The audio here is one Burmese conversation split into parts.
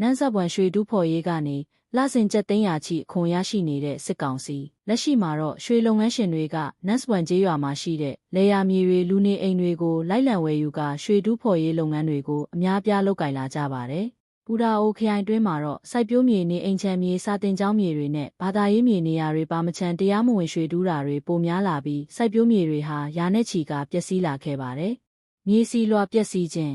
နန်းဆက်ပွန်ရွှေတူးဖော်ရေးကနေလစဉ်ကျပ်သိန်းရာချီအခွန်ရရှိနေတဲ့စစ်ကောင်စီလက်ရှိမှာတော့ရွှေလုပ်ငန်းရှင်တွေကနန်းစပွန်ကျေးရွာမှာရှိတဲ့လေယာမြေတွေလူနေအိမ်တွေကိုလိုက်လံဝယ်ယူကာရွှေတူးဖော်ရေးလုပ်ငန်းတွေကိုအများပြားလုပ်ကင်လာကြပါတယ်ပူရာအိုခရိုင်တွင်းမှာတော့စိုက်ပျိုးမြေနေအိမ်ချမ်းမြေစာတင်ကျောင်းမြေတွေနဲ့ဘာသာရေးမြေနေရာတွေပါမချန်တရားမဝင်ရွှေတူးတာတွေပိုများလာပြီးစိုက်ပျိုးမြေတွေဟာရာနဲ့ချီကပျက်စီးလာခဲ့ပါတယ်။မြေစီလွှာပျက်စီးခြင်း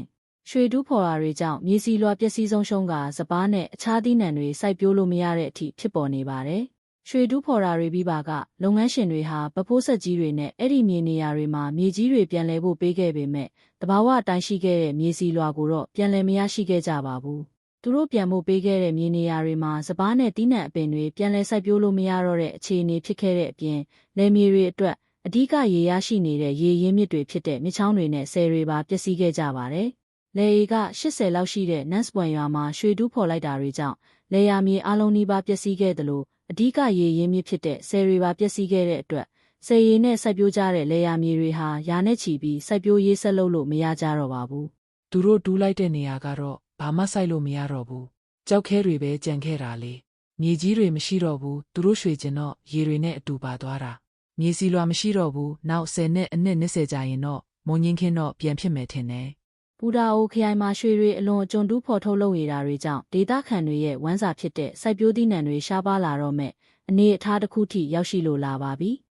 ရွှေတူးဖော်ရာတွေကြောင့်မြေစီလွှာပျက်စီးဆုံးရှုံးကစပားနဲ့အခြားသီးနှံတွေစိုက်ပျိုးလို့မရတဲ့အထိဖြစ်ပေါ်နေပါတယ်။ရွှေတူးဖော်ရာတွေပြီးပါကလုပ်ငန်းရှင်တွေဟာပပိုးဆက်ကြီးတွေနဲ့အဲ့ဒီမြေနေရာတွေမှာမြေကြီးတွေပြန်လဲဖို့ပေးခဲ့ပေမဲ့တဘာဝအတိုင်းရှိခဲ့တဲ့မြေစီလွှာကိုတော့ပြန်လဲမရရှိခဲ့ကြပါဘူး။သူတို့ပြန်ဖို့ပေးခဲ့တဲ့မြေနေရာတွေမှာစပားနဲ့တီးနှံအပင်တွေပြန်လဲစိုက်ပျိုးလို့မရတော့တဲ့အခြေအနေဖြစ်ခဲ့တဲ့အပြင်လယ်မြေတွေအတွက်အဓိကရေရရှိနေတဲ့ရေရင်းမြစ်တွေဖြစ်တဲ့မြစ်ချောင်းတွေနဲ့ဆည်တွေပါပျက်စီးခဲ့ကြပါတယ်။ လယ်ဧက80လောက်ရှိတဲ့နန့်စပွန်ရွာမှာရွှေတူးဖော်လိုက်တာတွေကြောင့်လယ်ယာမြေအလုံးနီးပါးပျက်စီးခဲ့တယ်လို့အဓိကရေရင်းမြစ်ဖြစ်တဲ့ဆည်တွေပါပျက်စီးခဲ့တဲ့အတွက်ဆည်ရည်နဲ့စိုက်ပျိုးကြတဲ့လယ်ယာမြေတွေဟာရာနဲ့ချီပြီးစိုက်ပျိုးရေးဆက်လုပ်လို့မရကြတော့ပါဘူး။သူတို့တူးလိုက်တဲ့နေရာကတော့ဘာမှစိုက်လို့မရတော့ဘူးကြောက်ခဲတွေပဲကြံခဲ့တာလေမြေကြီးတွေမရှိတော့ဘူးသူတို့ရွှေကျင်တော့ရေတွေနဲ့အတူပါသွားတာမြေစီလွာမရှိတော့ဘူးနောက်10နှစ်အနှစ်20ကြာရင်တော့မုံငင်းခင်းတော့ပြန်ဖြစ်မယ်ထင်တယ် ပူဒါအိုခရိုင်မှာရွှေတွေအလွန်အကျွံတူးဖော်ထုတ်လုပ်နေတာတွေကြောင့်ဒေသခံတွေရဲ့ဝမ်းစာဖြစ်တဲ့စိုက်ပျိုးသီးနှံတွေရှားပါလာတော့မဲ့အနေအထားတစ်ခုထိရောက်ရှိလိုလာပါပြီ။